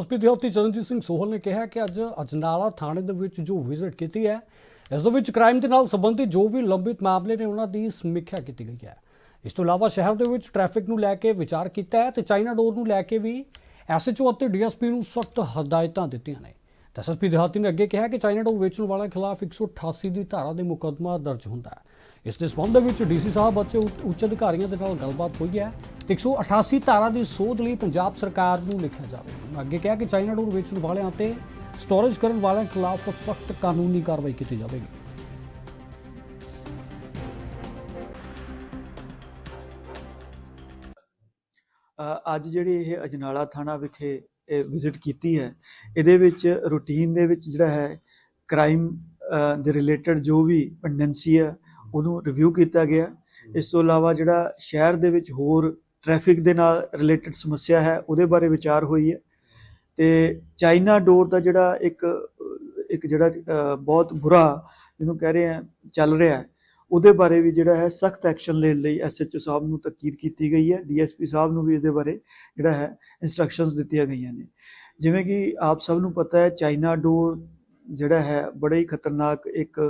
SP ਦਿਹਾਤੀ ਚਰਨਜੀਤ ਸਿੰਘ ਸੋਹਲ ਨੇ ਕਿਹਾ ਕਿ ਅੱਜ ਅਜਨਾਲਾ ਥਾਣੇ ਦੇ ਵਿੱਚ ਜੋ ਵਿਜ਼ਿਟ ਕੀਤੀ ਹੈ, ਇਸ ਦੇ ਵਿੱਚ ਕ੍ਰਾਈਮ ਦੇ ਨਾਲ ਸੰਬੰਧਿਤ ਜੋ ਵੀ ਲੰਬਿਤ ਮਾਮਲੇ ਨੇ ਉਹਨਾਂ ਦੀ ਸਮੀਖਿਆ ਕੀਤੀ ਗਈ ਹੈ। ਇਸ ਤੋਂ ਇਲਾਵਾ ਸ਼ਹਿਰ ਦੇ ਵਿੱਚ ਟ੍ਰੈਫਿਕ ਨੂੰ ਲੈ ਕੇ ਵਿਚਾਰ ਕੀਤਾ ਹੈ ਤੇ ਚਾਈਨਾ ਡੋਰ ਨੂੰ ਲੈ ਕੇ ਵੀ ਐਸਐਚਓ ਅਤੇ ਡੀਐਸਪੀ ਨੂੰ ਸਖਤ ਹਦਾਇਤਾਂ ਦਿੱਤੀਆਂ ਨੇ। ਤਾਂ ਐਸਪੀ ਦਿਹਾਤੀ ਨੇ ਅੱਗੇ ਕਿਹਾ ਕਿ ਚਾਈਨਾ ਡੋਰ ਵੇਚਣ ਵਾਲਿਆਂ ਖਿਲਾਫ 188 ਦੀ ਧਾਰਾ ਦੇ ਮੁਕੱਦਮਾ ਦਰਜ ਹੁੰਦਾ ਹੈ। ਇਸ ਦੇ ਸੰਬੰਧ ਵਿੱਚ ਡੀਸੀ ਸਾਹਿਬ ਅਤੇ ਉੱਚ- ਉੱਚ ਅਧਿਕਾਰੀਆਂ ਦੇ ਨਾਲ ਗੱਲਬਾਤ ਹੋਈ ਹੈ ਤੇ 188 ਧਾਰਾ ਦੀ ਸੋਧ ਲਈ ਪੰਜਾਬ ਸਰਕਾਰ ਨੂੰ ਲਿਖਿਆ ਜਾਵੇ ਅੱਗੇ ਕਿਹਾ ਕਿ ਚਾਈਨਾ ਡੋਰ ਵੇਚਣ ਵਾਲਿਆਂ ਤੇ ਸਟੋਰੇਜ ਕਰਨ ਵਾਲਿਆਂ ਖਿਲਾਫ ਸਖਤ ਕਾਨੂੰਨੀ ਕਾਰਵਾਈ ਕੀਤੀ ਜਾਵੇਗੀ। ਅੱਜ ਜਿਹੜੀ ਇਹ ਅਜਨਾਲਾ ਥਾਣਾ ਵਿਖੇ ਵਿਜ਼ਿਟ ਕੀਤੀ ਹੈ, ਇਹਦੇ ਵਿੱਚ ਰੂਟੀਨ ਦੇ ਵਿੱਚ ਜਿਹੜਾ ਹੈ ਕ੍ਰਾਈਮ ਦੇ ਰਿਲੇਟਡ ਜੋ ਵੀ ਪੈਂਡੈਂਸੀ ਹੈ, ਉਹਨੂੰ ਰਿਵਿਊ ਕੀਤਾ ਗਿਆ। ਇਸ ਤੋਂ ਇਲਾਵਾ ਜਿਹੜਾ ਸ਼ਹਿਰ ਦੇ ਵਿੱਚ ਹੋਰ ਟ੍ਰੈਫਿਕ ਦੇ ਨਾਲ ਰਿਲੇਟਡ ਸਮੱਸਿਆ ਹੈ, ਉਹਦੇ ਬਾਰੇ ਵਿਚਾਰ ਹੋਈ ਹੈ। ਤੇ ਚਾਈਨਾ ਡੋਰ ਦਾ ਜਿਹੜਾ ਇੱਕ ਇੱਕ ਜਿਹੜਾ ਬਹੁਤ ਬੁਰਾ ਜਿਹਨੂੰ ਕਹਿ ਰਹੇ ਆ, ਚੱਲ ਰਿਹਾ ਉਹਦੇ ਬਾਰੇ ਵੀ ਜਿਹੜਾ ਹੈ ਸਖਤ ਐਕਸ਼ਨ ਲੈਣ ਲਈ ਐਸਐਚਓ ਸਾਹਿਬ ਨੂੰ ਤਾਕੀਦ ਕੀਤੀ ਗਈ ਹੈ ਡੀਐਸਪੀ ਸਾਹਿਬ ਨੂੰ ਵੀ ਇਹਦੇ ਬਾਰੇ ਜਿਹੜਾ ਹੈ ਇਨਸਟਰਕਸ਼ਨਸ ਦਿੱਤੀਆਂ ਗਈਆਂ ਨੇ। ਜਿਵੇਂ ਕਿ ਆਪ ਸਭ ਨੂੰ ਪਤਾ ਹੈ, ਚਾਈਨਾ ਡੋਰ ਜਿਹੜਾ ਹੈ ਬੜਾ ਹੀ ਖਤਰਨਾਕ ਇੱਕ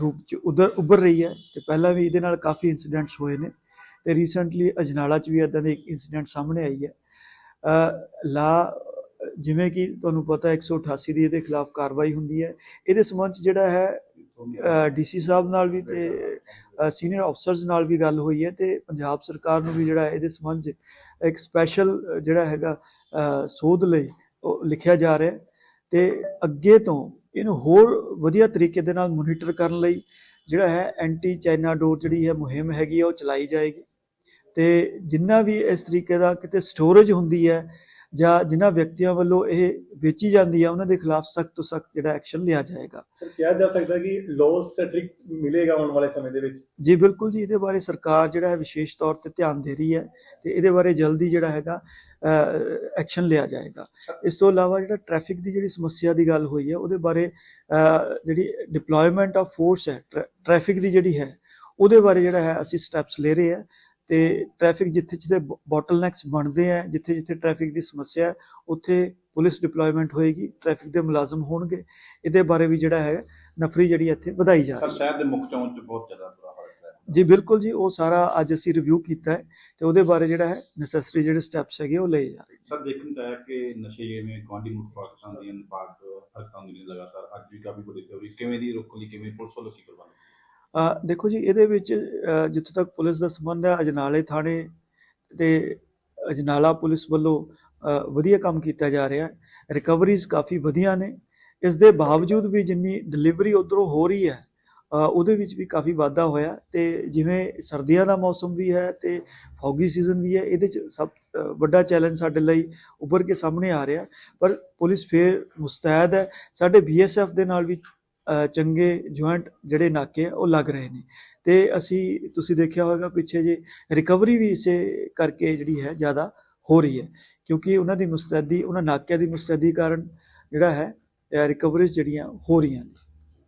ਰੂਪ ਚ ਉਧਰ, ਉੱਭਰ ਰਹੀ ਹੈ ਤੇ ਪਹਿਲਾਂ ਵੀ ਇਹਦੇ ਨਾਲ ਕਾਫੀ ਇਨਸੀਡੈਂਟਸ ਹੋਏ ਨੇ ਤੇ ਰੀਸੈਂਟਲੀ ਅਜਨਾਲਾ ਚ ਵੀ ਇਦਾਂ ਦੇ ਇੱਕ ਇਨਸੀਡੈਂਟ ਸਾਹਮਣੇ ਆਈ ਹੈ। ਲਾ ਜਿਵੇਂ ਕਿ ਤੁਹਾਨੂੰ ਪਤਾ ਹੈ 188 ਦੀ ਇਹਦੇ ਖਿਲਾਫ ਕਾਰਵਾਈ ਹੁੰਦੀ ਹੈ। ਇਹਦੇ ਸੰਬੰਧ ਚ ਜਿਹੜਾ ਹੈ ਡੀਸੀ ਸਾਹਿਬ ਨਾਲ ਵੀ ਤੇ ਸੀਨੀਅਰ ਅਫਸਰਸ ਨਾਲ ਵੀ ਗੱਲ ਹੋਈ ਹੈ ਤੇ ਪੰਜਾਬ ਸਰਕਾਰ ਨੂੰ ਵੀ ਜਿਹੜਾ ਇਹਦੇ ਸੰਬੰਧ 'ਚ ਇੱਕ ਸਪੈਸ਼ਲ ਜਿਹੜਾ ਹੈਗਾ ਸੋਧ ਲਈ ਉਹ ਲਿਖਿਆ ਜਾ ਰਿਹਾ ਹੈ ਤੇ ਅੱਗੇ ਤੋਂ ਇਹਨੂੰ ਹੋਰ ਵਧੀਆ ਤਰੀਕੇ ਦੇ ਨਾਲ ਮੋਨੀਟਰ ਕਰਨ ਲਈ ਜਿਹੜਾ ਹੈ ਐਂਟੀ ਚਾਈਨਾ ਡੋਰ ਜਿਹੜੀ ਹੈ ਮੁਹਿੰਮ ਹੈਗੀ ਹੈ ਉਹ ਚਲਾਈ ਜਾਏਗੀ। ਤੇ ਜਿੰਨਾ ਵੀ ਇਸ ਤਰੀਕੇ ਦਾ ਕਿਤੇ ਸਟੋਰੇਜ ਹੁੰਦੀ ਹੈ ਜਾਂ ਜਿਨ੍ਹਾਂ ਵਿਅਕਤੀਆਂ ਵੱਲੋਂ ਇਹ ਵੇਚੀ ਜਾਂਦੀ ਹੈ ਉਹਨਾਂ ਦੇ ਖਿਲਾਫ ਸਖਤ ਤੋਂ ਸਖਤ ਜਿਹੜਾ ਐਕਸ਼ਨ ਲਿਆ ਜਾਏਗਾ। ਸਰ ਕਿਹਾ ਜਾ ਸਕਦਾ ਕਿ ਲੋ ਸਟ੍ਰਿਕਟ ਮਿਲੇਗਾ ਆਉਣ ਵਾਲੇ ਸਮੇਂ ਦੇ ਵਿੱਚ? ਜੀ ਬਿਲਕੁਲ ਜੀ ਇਹਦੇ ਬਾਰੇ ਸਰਕਾਰ ਜਿਹੜਾ ਹੈ ਵਿਸ਼ੇਸ਼ ਤੌਰ ਤੇ ਧਿਆਨ ਦੇ ਰਹੀ ਹੈ ਤੇ ਇਹਦੇ ਬਾਰੇ ਜਲਦੀ ਜਿਹੜਾ ਹੈਗਾ ਐਕਸ਼ਨ ਲਿਆ ਜਾਏਗਾ। ਇਸ ਤੋਂ ਇਲਾਵਾ ਜਿਹੜਾ ਟ੍ਰੈਫਿਕ ਦੀ ਜਿਹੜੀ ਸਮੱਸਿਆ ਦੀ ਗੱਲ ਹੋਈ ਹੈ ਉਹਦੇ ਬਾਰੇ ਜਿਹੜੀ ਡਿਪਲੋਇਮੈਂਟ ਆਫ ਫੋਰਸ ਹੈ ਟ੍ਰੈਫਿਕ ਦੀ ਜਿਹੜੀ ਹੈ ਉਹਦੇ ਬਾਰੇ ਜਿਹੜਾ ਹੈ ਅਸੀਂ ਸਟੈਪਸ ਲੈ ਰਹੇ ਹਾਂ। ਤੇ ਟ੍ਰੈਫਿਕ ਜਿੱਥੇ ਜਿੱਥੇ ਬੋਟਲਨੈਕਸ ਬਣਦੇ ਆ ਜਿੱਥੇ ਜਿੱਥੇ ਟ੍ਰੈਫਿਕ ਦੀ ਸਮੱਸਿਆ ਹੈ ਉੱਥੇ ਪੁਲਿਸ ਡਿਪਲੋਇਮੈਂਟ ਹੋਏਗੀ ਟ੍ਰੈਫਿਕ ਦੇ ਮੁਲਾਜ਼ਮ ਹੋਣਗੇ। ਇਹਦੇ ਬਾਰੇ ਵੀ ਜਿਹੜਾ ਹੈ ਨਫਰੀ ਜਿਹੜੀ ਇੱਥੇ ਵਧਾਈ ਜਾ ਰਹੀ ਸਰ ਹੈ ਸ਼ਹਿਰ ਦੇ ਮੁੱਖ ਚੌਂਕ 'ਚ ਬਹੁਤ ਜ਼ਿਆਦਾ ਬੁਰਾ ਹਾਲ ਹੈ। ਜੀ ਬਿਲਕੁਲ ਜੀ ਉਹ ਸਾਰਾ ਅੱਜ ਅਸੀਂ ਰਿਵਿਊ ਕੀਤਾ ਹੈ ਤੇ ਉਹਦੇ ਬਾਰੇ ਜਿਹੜਾ ਹੈ ਨੈਸੈਸਰੀ ਜਿਹੜੇ ਸਟੈਪਸ ਹੈਗੇ ਉਹ ਲਏ ਜਾ ਰਹੇ ਸਰ ਦੇਖਣ ਚ ਆਇਆ ਕਿ ਨਸ਼ੇ ਜਿਵੇਂ ਗੁਆਂਢੀ ਮੁੱਖ ਪਾਕਿਸਤਾਨ ਦੀਆਂ ਪਾਕ ਹਰਕਤਾਂ ਨੇ ਲਗਾਤਾਰ ਅੱਜ ਵੀ ਕਾਫੀ ਬੜੀ ਤੇਵਰੀ ਕਿਵੇਂ ਦੀ ਰੋਕਣ ਲਈ ਕਿਵੇਂ ਪੁਲਿਸ ਵੱਲੋਂ ਕੀ ਕਰਵਾਉਣਾ ਦੇਖੋ ਜੀ ਇਹਦੇ ਵਿੱਚ ਅ, ਜਿੱਥੇ ਤੱਕ ਪੁਲਿਸ ਦਾ ਸੰਬੰਧ ਹੈ ਅਜਨਾਲੇ ਥਾਣੇ ਤੇ ਅਜਨਾਲਾ ਪੁਲਿਸ ਵੱਲੋਂ ਵਧੀਆ ਕੰਮ ਕੀਤਾ ਜਾ ਰਿਹਾ ਹੈ। ਰਿਕਵਰੀਜ਼ ਕਾਫੀ ਵਧੀਆ ਨੇ। ਇਸ ਦੇ ਬਾਵਜੂਦ ਵੀ ਜਿੰਨੀ ਡਿਲੀਵਰੀ ਉਧਰੋਂ ਹੋ ਰਹੀ ਹੈ ਉਹਦੇ ਵਿੱਚ ਵੀ ਕਾਫੀ ਵਾਧਾ ਹੋਇਆ ਤੇ ਜਿਵੇਂ ਸਰਦੀਆਂ ਦਾ ਮੌਸਮ ਵੀ ਹੈ ਤੇ ਫੌਗੀ ਸੀਜ਼ਨ ਵੀ ਹੈ ਇਹਦੇ ਚ ਸਭ ਵੱਡਾ ਚੈਲੰਜ ਸਾਡੇ ਲਈ ਉੱਭਰ ਕੇ ਸਾਹਮਣੇ ਆ ਰਿਹਾ ਪਰ ਪੁਲਿਸ ਫੇਰ ਮੁਸਤੈਦ ਹੈ। ਸਾਡੇ ਬੀਐਸਐਫ ਦੇ ਨਾਲ ਵੀ ਚੰਗੇ ਜੁਆਇੰਟ ਜਿਹੜੇ ਨਾਕੇ ਆ, ਉਹ ਲੱਗ ਰਹੇ ਨੇ। ਤੇ ਅਸੀਂ, ਤੁਸੀਂ ਦੇਖਿਆ ਹੋਵੇਗਾ ਪਿੱਛੇ ਜੇ ਰਿਕਵਰੀ ਵੀ ਇਸੇ ਕਰਕੇ ਜਿਹੜੀ ਹੈ ਜ਼ਿਆਦਾ ਹੋ ਰਹੀ ਹੈ। ਕਿਉਂਕਿ ਉਹਨਾਂ ਦੀ ਮੁਸਤੈਦੀ, ਉਹਨਾਂ ਨਾਕਿਆਂ ਦੀ ਮੁਸਤੈਦੀ ਕਾਰਨ ਜਿਹੜਾ ਹੈ ਰਿਕਵਰੀਜ਼ ਜਿਹੜੀਆਂ ਹੋ ਰਹੀਆਂ ਨੇ।